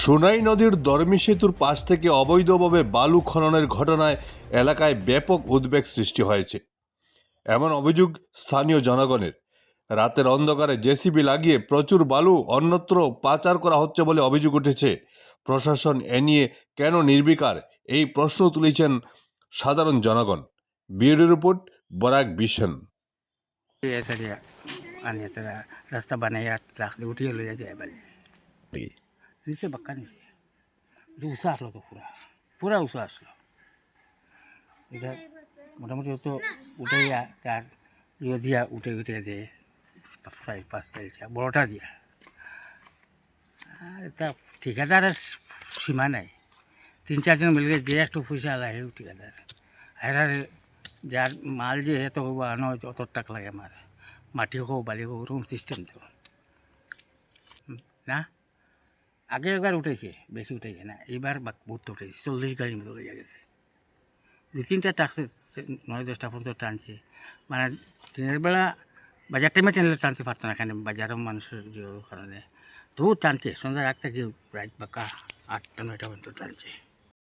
সোনাই নদীর দরমি সেতুর পাশ থেকে অবৈধভাবে বালু খননের ঘটনায় এলাকায় ব্যাপক উদ্বেগ সৃষ্টি হয়েছে। এমন অভিযোগ স্থানীয় জনগণের। রাতের অন্ধকারে জেসিবি লাগিয়ে প্রচুর বালু, অন্যত্র পাচার করা হচ্ছে বলে অভিযোগ উঠেছে। প্রশাসন এ নিয়ে কেন নির্বিকার? এই প্রশ্ন তুলেছেন সাধারণ জনগণ। বিউরো রিপোর্ট, বরাক বিশন রাস্তা বানাই উঠিয়ে লইয়া যায় নিচে বাক্কা নিচে উষা আসলো তো পুরা পুরা উষা আসলো এটা মোটামুটি হতো উঠাইয়া তার ইয়ে দিয়া উঠে উঠে দেয় সাইড পাঁচ দিয়া বড়টা দিয়া আর তা ঠিকাদারের সীমা নাই তিন চারজন মিলকে যে একটু পয়সা লাগে ঠিকাদার হেরার যার মাল যে হে তো আনো অত টাকা লাগে আমার মাটি হোক বালি হোক ওরকম সিস্টেম তো না আগে একবার উঠেছে, বেশি উঠেছে না এবার বহুত উঠেছে, চল্লিশ গাড়ির মতো হয়ে গেছে। দু তিনটা টাকছে নয় দশটা পর্যন্ত টানছে। মানে ট্রেনের বেলা বাজার টাইমে ট্রেনে টানতে পারতো না এখানে বাজারও মানুষের কারণে। তবু টানছে সন্ধ্যা রাত থেকে রাত বাঁকা আটটা, নয়টা পর্যন্ত টানছে।